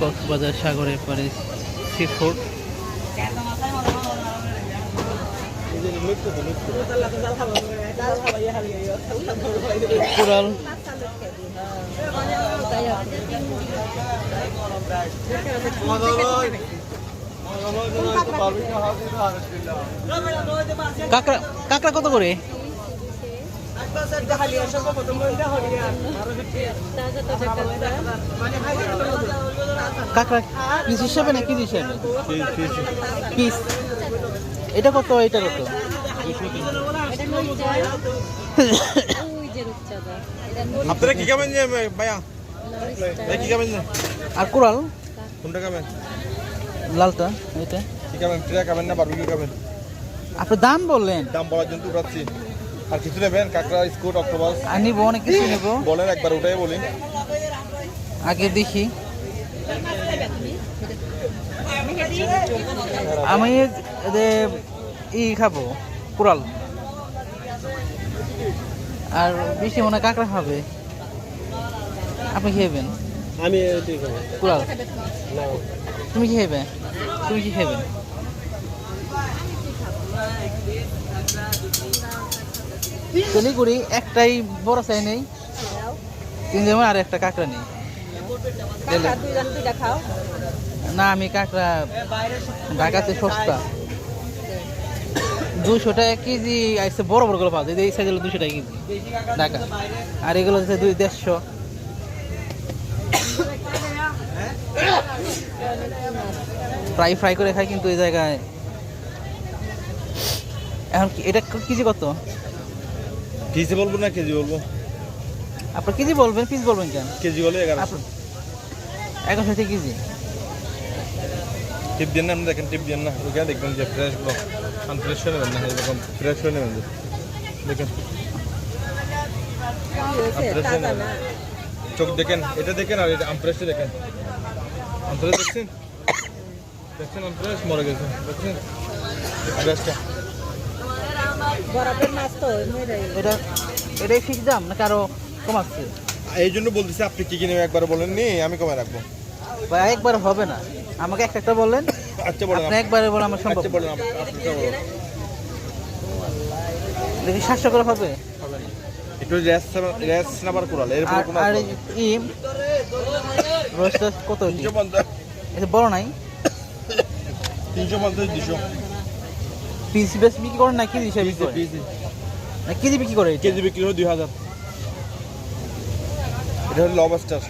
কক্সবাজার সাগরের পারে sea food coral কাঁকড়া কাঁকড়া কত করে? কাঁকড়া পিস হিসাবে না কেজি হিসাবে? পিস এটা কত? এটা কত? আপনারা কি খাবেন যে ভাইয়া? কি খাবেন আর কোরাল? কোনটা খাবেন? লালটা এটা? কি খাবেন? ট্রে খাবেন না বারবিকিউ খাবেন? আপনি দাম বললেন। দাম বলার জন্য উঠাচ্ছি। আর কিছু নেবেন? কাঁকড়া স্কুট অক্টোপাস? আর নিবো অনেক কিছু নেব বলেন একবার উঠাই বলি। আগে দেখি। আমি ই খাব কোরাল আর বেশি মনে কাঁকড়া খাবে। আপনি খেয়েবেন? আমি কোরাল তুমি কি খাইবে তুমি কি খাইবে শিলিগুড়ি একটাই বড় চাই নেই তিন যেমন আর একটা কাঁকড়া নেই। না আমি কাঁকড়া ঢাকাতে সস্তা। দুশো টাকা কেজি আসছে বড় বড়গুলো পাওয়া যায়। এই সাইজগুলো দুশো টাকা কেজি ঢাকা। আর এগুলো হচ্ছে দুই দেড়শো। ফ্রাই ফ্রাই করে খাই কিন্তু এই জায়গায়। এখন কি এটা কেজি কত? পিসে বলব না কেজি বলব? আপনার কেজি বলবেন পিস বলবেন কেন? কেজি বলে এগারোশো। এগারোশো টাকা কেজি। টিপ দেন না আপনি দেখেন টিপ দেন না। ওখানে দেখবেন যে ফ্রেশগুলো আনফ্রেশ হয়ে নেবেন না এরকম ফ্রেশ হয়ে নেবেন দেখেন। চোখ দেখেন এটা দেখেন আর এটা আমফ্রেশটা দেখেন। আমফ্রেশ দেখছেন? দেখছেন আমফ্রেশ মরে গেছে। দেখছেন? ফ্রেশটা বরফের মাছ তো এটা এটাই ফিক্স দাম নাকি আরও কম আসছে? এই জন্য বলতেছি আপনি কি কি নেবেন একবার বলেন নি আমি কমে রাখব। বা একবার হবে না। আমাকে একটা একটা বললেন আচ্ছা বলেন আপনি একবারে বলে আমার সম্ভব আচ্ছা বলেন বলেন। দেখি সাতশো করে হবে? একটু রেস রেস নাম্বার কোরাল এরপর আর কোনো আর ই রোস্টার কত এটি? তিনশো পঞ্চাশ। এটা বড় নাই? তিনশো পঞ্চাশ দুশো। পিস বেশ বিক্রি করেন না কেজি হিসাবে বিক্রি করেন? পিসি। না কেজি বিক্রি করে এটা? কেজি বিক্রি হলো দুই হাজার। এটা হলো লবস্টার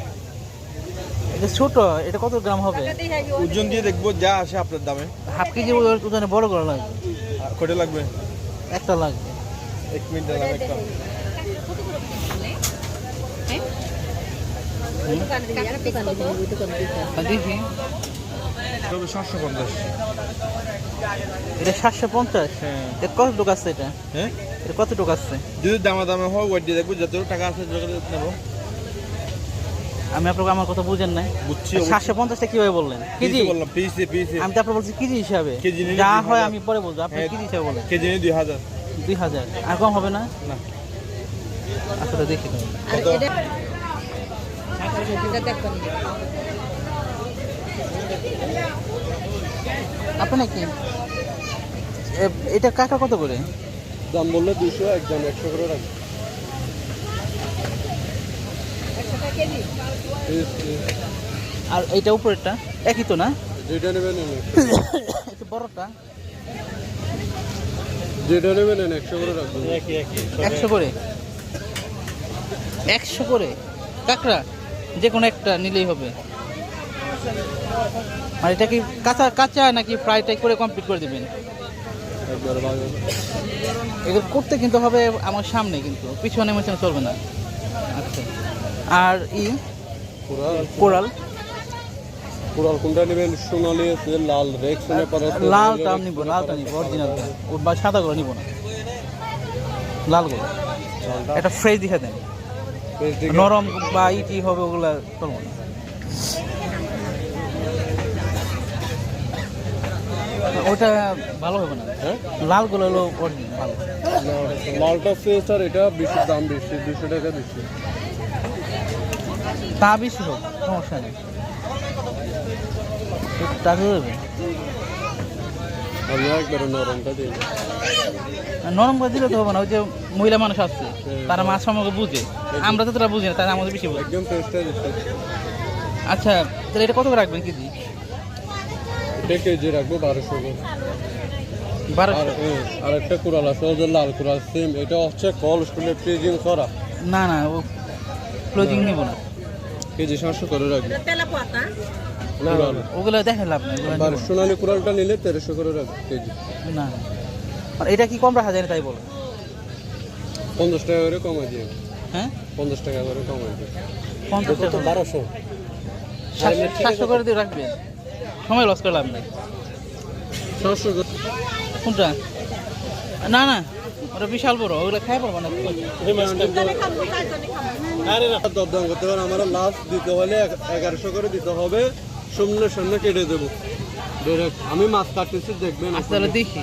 এটা ছোট এটা কত গ্রাম হবে? ওজন দিয়ে দেখব যা আসে আপনার দামে। হাফ কেজি ওজনে বড় করে লাগবে। আর কয়টা লাগবে? একটা লাগবে। এক মিনিট দাম একটা। দেখি। তবে সাতশো পঞ্চাশ। এটা সাতশো পঞ্চাশ? হ্যাঁ। কত টুক আছে এটা? হ্যাঁ? এটা কত টুক আছে? যদি দামা দামে হয় ওয়েট দিয়ে দেখব যত টাকা আছে নেব। আমি আপনাকে আমার কথা বুঝেন নাই। বুঝছি সাতশো পঞ্চাশটা কীভাবে বললেন? কেজি? বললাম? পিসি পিসি আমি তো আপনার বলছি কেজি হিসাবে। কেজি যা হয় আমি পরে বলব। আপনি হ্যাঁ। কেজি হিসাবে বলেন। কেজি নিয়ে দুই হাজার। দুই হাজার। আর কম হবে না? না। আসলে দেখি তো কত? আপনি এ- এটা কাকা কত করে? দাম বললে দুশো একজন একশো করে রাখবে। আর এইটা উপরেরটা? একই তো না? যেটা নেবেন একটু বড়টা? যেটা নেবেন একশো করে রাখবেন একশো করে? একশো করে? কাঁকড়া? যে কোনো একটা নিলেই হবে। আর এটা কি কাঁচা কাঁচা নাকি ফ্রাইটাই করে কমপ্লিট করে দেবেন? এগুলো করতে কিন্তু হবে আমার সামনে কিন্তু পিছনে মিছনে চলবে না। আচ্ছা। আর ই? কোরাল কোরাল? কোনটা নেবেন? সোনালি আছে লাল রেক্স লালটা নিব লালটা নিব অরিজিনালটা ও বা সাদাগুলো নিব না। লালগুলো একটা ফ্রেশ দেখে দেন। নরম বা ইটি হবে ওগুলা চলবো না। ওটা ভালো হবে না? হ্যাঁ? লালগুলো হলো ভালো। লালটা ফেস আর এটা বেশি দাম বেশি দুশো টাকা বেশি। তা বেশি হোক সমস্যা নেই। টাকা দেবে নরম করে দিলে তো হবে না ওই যে মহিলা মানুষ আসছে তারা মাছ সম্পর্কে বুঝে। আমরা তো তারা বুঝি না তারা আমাদের বেশি বুঝে। আচ্ছা তাহলে এটা কত করে রাখবেন কেজি? এটা কেজি রাখব বারোশো আর আর একটা কুড়াল আছে ওদের লাল কুড়াল সেম এটা হচ্ছে কল স্কুলের ফ্রিজিং করা না না ও ক্লোজিং নিব না। কেজি সাতশো করে রাখব। ওগুলো দেখে লাভ নেই। সোনালি কুড়ালটা নিলে তেরোশো করে রাখব কেজি। না। আর এটা কি কম রাখা যায় না তাই বলো? পঞ্চাশ টাকা করে কমাই দিয়ে। হ্যাঁ? পঞ্চাশ টাকা করে কমাই দিয়ে। পঞ্চাশ টাকা। বারোশো। সাতশো- সাতশো করে দিয়ে রাখবেন সময় লস করে লাভ নেই সাতশো করে কোনটা? না না, ওটা বিশাল বড়, ওগুলো খাই পারব না। না দরদাম করতে পারে আমার লাস্ট দিতে হলে এগারোশো করে দিতে হবে শূন্য শূন্য কেটে দেবো। আমি মাছ কাটতেছি দেখবেন আচ্ছা তাহলে দেখি।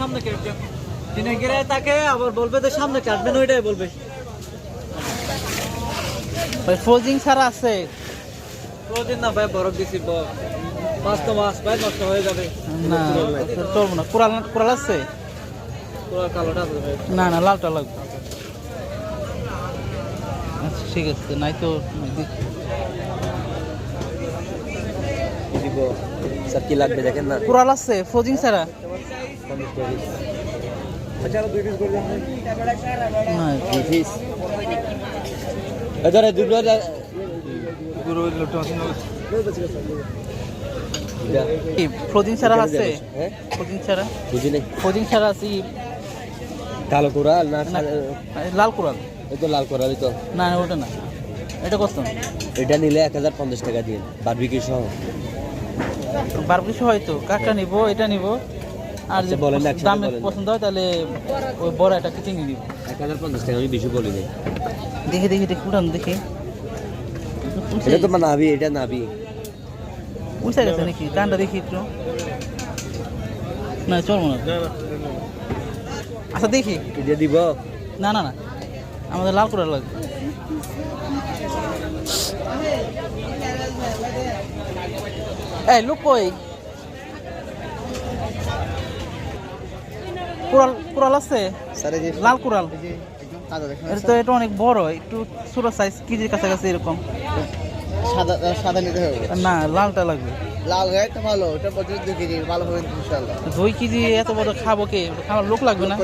সামনে কেটে তিনি গিয়ে তাকে আবার বলবে তো সামনে কাটবেন ওইটাই বলবে ফ্রোজিং ছাড়া আছে। প্রতিদিন না ভাই, বরফ দিছি মাছ তো মাছ ভাই নষ্ট হয়ে যাবে। না চলবো না। কোরাল কোরাল আছে? পুরো কালোটা আছে না না লালটা লাগবে। আচ্ছা ঠিক আছে। নাই তো স্যার কি লাগবে দেখেন না? কোরাল আছে ফ্রোজিং ছাড়া। আচ্ছা না দুটো ফ্রোজিং ছাড়া আছে? হ্যাঁ? ফ্রোজিং ছাড়া? বুঝি নাই। ফ্রোজিং ছাড়া আছে কালো কোরাল না লাল কোরাল। এই তো লাল কোরালই তো। না ওটা না। এটা কত? এটা নিলে এক হাজার পঞ্চাশ টাকা দিয়ে বারবিকি সহ। বারো কিছু হয়তো। কাকটা নিব? এটা নিব। আর যে আচ্ছা, বলেন দামে। পছন্দ হয় তাহলে ওই বড় একটা চিনি দিব এক হাজার পঞ্চাশ টাকা আমি বেশি বলি দেখি দেখি দেখি উঠান দেখি। এটা তো নাবি এটা নাবি উঠে গেছে নাকি কানটা দেখি একটু না চলবো না আচ্ছা দেখি এটা দিব না না না আমাদের লাল করে লাগবে এই লোক কই কুড়াল কুড়াল আছে লাল কুড়াল এটা তো এটা অনেক বড় একটু ছোট সাইজ কেজির কাছাকাছি এরকম সাদা সাদা নিতে হবে। না লালটা লাগবে। লাল গাড়িটা ভালো ওটা পঁচিশ দু কেজি ভালো হবে ইনশাল্লাহ দুই কেজি এত বড় খাব কে? খাওয়ার লোক লাগবে না।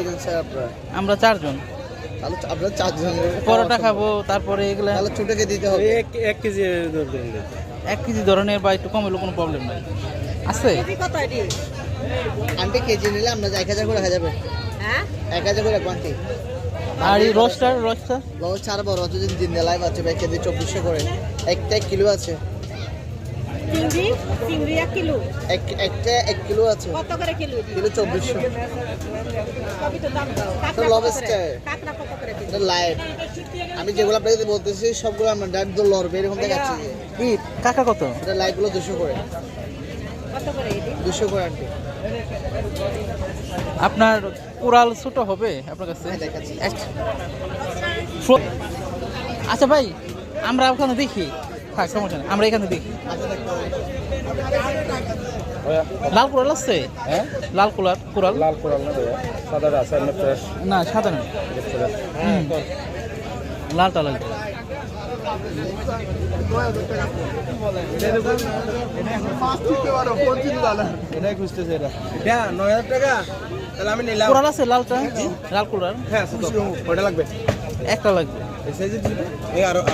আমরা চারজন। চারজন। পরোটা খাব তারপরে এগুলা তাহলে ছোটকে দিতে হবে। এক কেজি এক কেজি ধরনের বা একটু কম কোনো প্রবলেম নাই। আছে? আন্টি কেজি নিলে আমরা এক হাজার করে রাখা যাবে। হ্যাঁ? এক হাজার করে রাখব আন্টি আর এই দিন লাইভ আছে কেজি চব্বিশশো করে। একটা এক কিলো আছে। চিংড়ি চিংড়ি এক কিলো। এক একটা এক কিলো আছে। কত করে কিলো? চব্বিশশো। লাইভ আমি যেগুলো আপনাকে বলতেছি সবগুলো আমরা ডাইরেক্ট লড়বে এরকম দেখাচ্ছি কি কাকা কত? এটা লাইভগুলো দুশো করে। কত করে এটি? দুশো করে আন্টি। আপনার কোরাল ছোট হবে আপনার কাছে? হ্যাঁ, আচ্ছা ভাই আমরা ওখানে দেখি। থাক সমস্যা নেই আমরা এখানে দেখি। লাল কোরাল আছে? হ্যাঁ। লাল কোরাল কোরাল লাল কোরাল না সাদাটা আছে না ফ্রেশ। না সাদা না। লালটা লাগবে। আছে লালটা? লাল হ্যাঁ ওটা লাগবে। একটা লাগবে।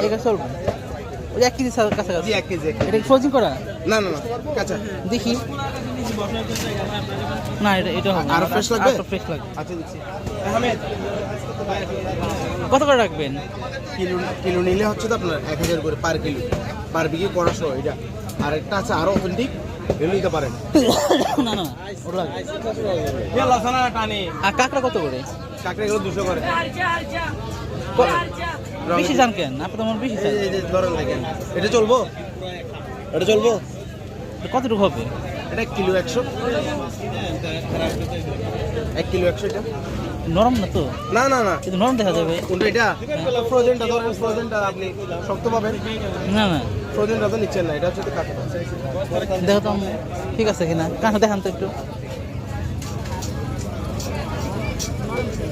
এটা চলবে। ওই এক কেজি কাছাকাছি। এক কেজি এটা ফ্রোজিং করা? না না না কাঁচা। দেখি। না এটা এটা হবে আরও fresh লাগবে? ফ্রেশ লাগবে। আচ্ছা দিচ্ছি। কত করে রাখবেন? কিলো কিলো নিলে হচ্ছে তো আপনার এক হাজার করে পার কিলো। পার বিঘি করা সহ এটা। আর একটা আছে আরও অথেন্টিক এগুলো নিতে পারেন। না না। আর কাঁকড়া কত করে? কাঁকড়া এগুলো দুশো করে। বেশি জান কেন? আপনি তো বেশি ধরেন দেখেন এটা চলবো? এটা চলবো? কতটুকু হবে? এটা এক কিলো একশো। এক কিলো একশো এটা। নরম না তো? না না না। কিন্তু নরম দেখা যাবে? কোনটা এটা। ফ্রোজেনটা ধরেন ফ্রোজেনটা আপনি শক্ত পাবেন। না না। ফ্রোজেনটা তো নিচ্ছেন না এটা হচ্ছে তো কাঁচাটা দেখো তো ঠিক আছে কিনা? কাঁচা দেখান তো একটু।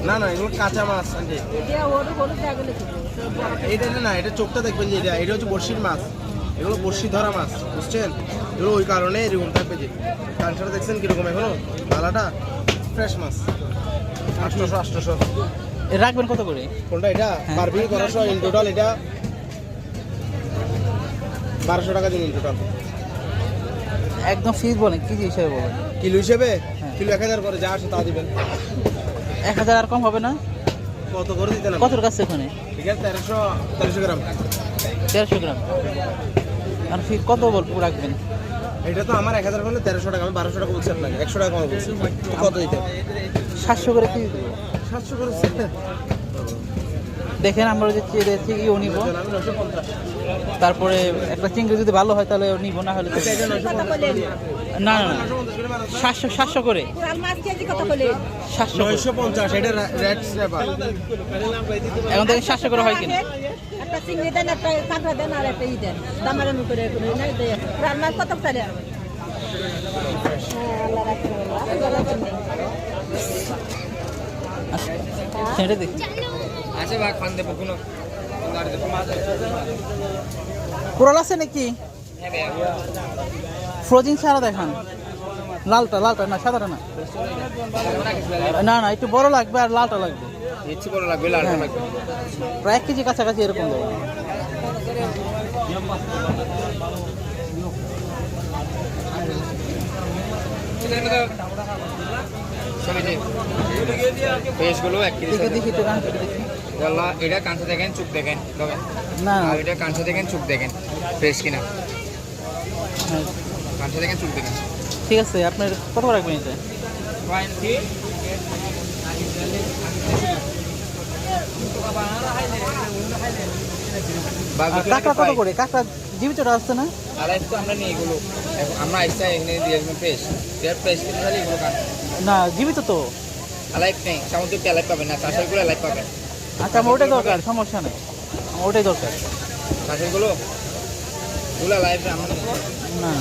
না না এগুলো কাঁচা মাছ এটা না এটা চোখটা দেখবেন যে এটা এটা হচ্ছে বড়শির মাছ। এগুলো বড়শি ধরা মাছ বুঝছেন? এগুলো ওই কারণে এরকম থাকবে যে কাঁচাটা দেখছেন কীরকম এখনও? ভালাটা ফ্রেশ মাছ। আটশোশো আটশোশো রাখবেন কত করে? কোনটা এটা? হ্যাঁ। বারবিং করাশো ইন টোটাল এটা। বারোশো টাকা দিন ইন টোটাল একদম ফিজ বলেন কেজি হিসাবে বলেন? কিলো হিসেবে? হ্যাঁ। কিলো এক হাজার করে যা আসে তা দিবেন। এক হাজার আর কম হবে না? কত করে দিতেন আপনি? কতর কাছে ওখানে? ঠিক আছে তেরোশো তেরোশো গ্রাম। দেড়শো গ্রাম। আর ফি কত বল রাখবেন? এটা তো আমার এক হাজার করলে তেরোশো টাকা আমি বারোশো টাকা বলছি আপনাকে একশো টাকা কম বলছি। কত দিতে? সাতশো করে দেবো। সাতশো করে দেখেন আমরা যে চেয়ে চিংড়িও নিব। তারপরে একটা চিংড়ি যদি ভালো হয় তাহলে নিব না হলে না না সাতশো সাতশো করে। সাতশো। পঞ্চাশ এটা এখন থেকে সাতশো করে হয় কিনা। একটা চিংড়ি দেন একটা কাঁকড়া দেন আর একটা ই দেন। করে নাই দেয় কত করে সেটা দেখি আছে ভাগ খান দেবো কোনো কোরাল আছে নাকি? ফ্রোজিং ছাড়া দেখান। লালটা লালটা, না, সাদাটা না। না না, একটু বড় লাগবে আর লালটা লাগবে। ইচ্ছে বড় লাগবে লাল হ্যাঁ। লাগবে প্রায় এক কেজি কাছাকাছি এরকম দেবো। এক দেখি এটা কাঁচা দেখেন চুপ দেখেন দেখেন না আর এটা কাঁচা দেখেন চুপ দেখেন ফ্রেশ কিনা। হ্যাঁ, কাঁচা দেখেন চুপ দেখেন। ঠিক আছে আপনার কত রাখবেন এটা? আর কাঁকড়া কত করে? কাঁকড়া জীবিতটা আসছে না? তো আমরা নিই এগুলো। আমরা আইসা এখানে দিয়ে দেড় পেস্ট কিনে এগুলো কান না জীবিত তো। আলাইফ নেই সামুদ্রিক আলাইফ পাবেন না চাষেরগুলো আলাইফ পাবেন আচ্ছা আমার ওটাই দরকার সমস্যা নেই। আমার ওটাই দরকার। চাষেরগুলো গুলো আলাইফ আমরা না।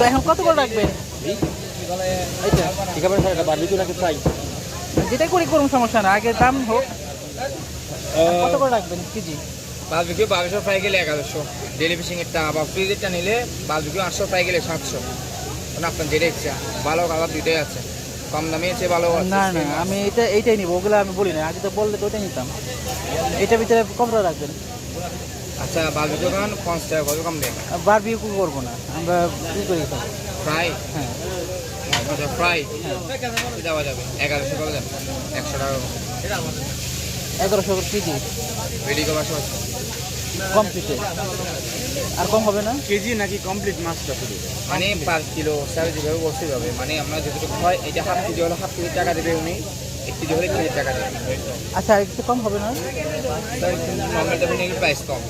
তো এখন কত করে রাখবেন? ঠিক আছে স্যার এটা নাকি ফ্রাই যেটাই করি করুন সমস্যা না আগে দাম হোক। কত করে রাখবেন কেজি? বালবিকিউ বারোশো ফ্রাই গেলে এগারোশো ডেলি ফিশিংয়েরটা আবার ফ্রিজেরটা নিলে বালবিকিউ আটশো ফ্রাই গেলে সাতশো। মানে আপনার যেটা ইচ্ছা। ভালো খাবার দুইটাই আছে। কম দামে আছে ভালো না না আমি এটা এইটাই নিবো। ওগুলো আমি বলি না আগে তো বললে তো ওটাই নিতাম। এটার ভিতরে কম করে রাখবেন? আচ্ছা বালবিকিউ খান পঞ্চাশ টাকা কত কম দেন। বার বিয়ে করব না। আমরা ই করি। ফ্রাই হ্যাঁ। আচ্ছা ফ্রাই দেওয়া যাবে। এগারোশো করে দেন। একশো টাকা এগারোশো কেজি। কমপ্লিটে আর কম হবে না? কেজি নাকি কমপ্লিট মাছটা শুধু? মানে পার কিলো স্যার যেভাবে বসতে হবে মানে আমরা যতটুকু হয় এটা হাফ কেজি হলে হাফ কেজি টাকা দেবে উনি এক কেজি হলে কেজি টাকা দেবে। আচ্ছা আর একটু কম হবে না? স্যার নর্মাল দেবেন এর প্রাইস কম।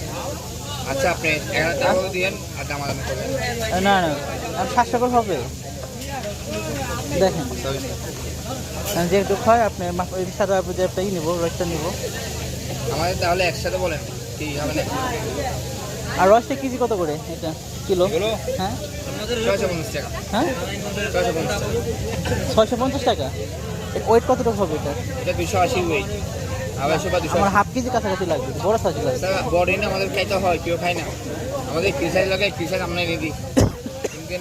আচ্ছা আপনি এগারো টাকা করে দিয়েন আর দামাদামি করবেন। না না আর সাতশো করে হবে? দেখেন। যেহেতু হয় আপনি সাদা যে নিবো রসটা নিবো। আমাদের তাহলে একসাথে বলেন কি হবে না আর রসটা কেজি কত করে এটা? কিলো? হ্যাঁ? ছয়শো পঞ্চাশ টাকা। হ্যাঁ? ছয়শো পঞ্চাশ টাকা। ওয়েট কতটুকু হবে এটা? এটা দুশো আশি ওয়েট আমার হাফ কেজি কাছাকাছি লাগবে বড় সাইজ লাগবে। বডি না আমাদের খাইতে হয় কেউ খায় না। আমাদের ক্রিসাইজ লাগে ক্রিসাইজ আমরা এনে দিই।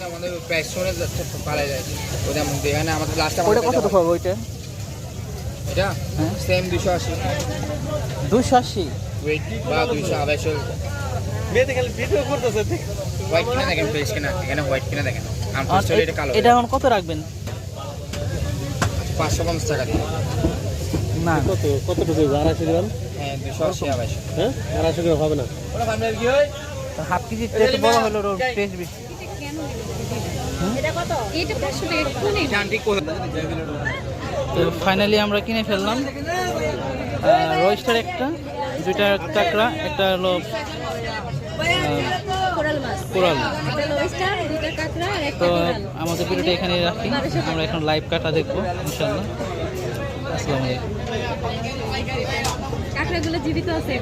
আমাদের শুনে যাচ্ছে যায় ওটা এখানে আমাদের লাস্ট কতটুকু হবে ওইটা? এটা? হ্যাঁ। সেম দুশো আশি। দুশো আশি? ওয়েট বা দুইশো আড়াইশো। মেয়েতে খালি ভিডিও করতেছে হোয়াইট কিনা দেখেন ফ্রেশ কিনা। এখানে হোয়াইট কিনা দেখেন। এটা কালো। এটা এখন কত রাখবেন? পাঁচশো পঞ্চাশ টাকা না। কত? আড়াইশো গ্রাম? হ্যাঁ দুশো আশি আড়াইশো। হ্যাঁ? আড়াইশো গ্রাম হবে না। হাফ কেজি বড় হলো টেস্ট বেশি এটা কত এটা পাঁচশো টাকা কোনে আন্টি কোথায় তো ফাইনালি আমরা কিনে ফেললাম। রয়েস্টার একটা দুইটা কাঁকড়া একটা হলো কোরাল তো আমাদের ভিডিওটা এখানে রাখি। আমরা এখন লাইভ কাটা দেখব ইনশাল্লাহ আসসালামু আলাইকুম। কাঁকড়াগুলো জীবিত আছে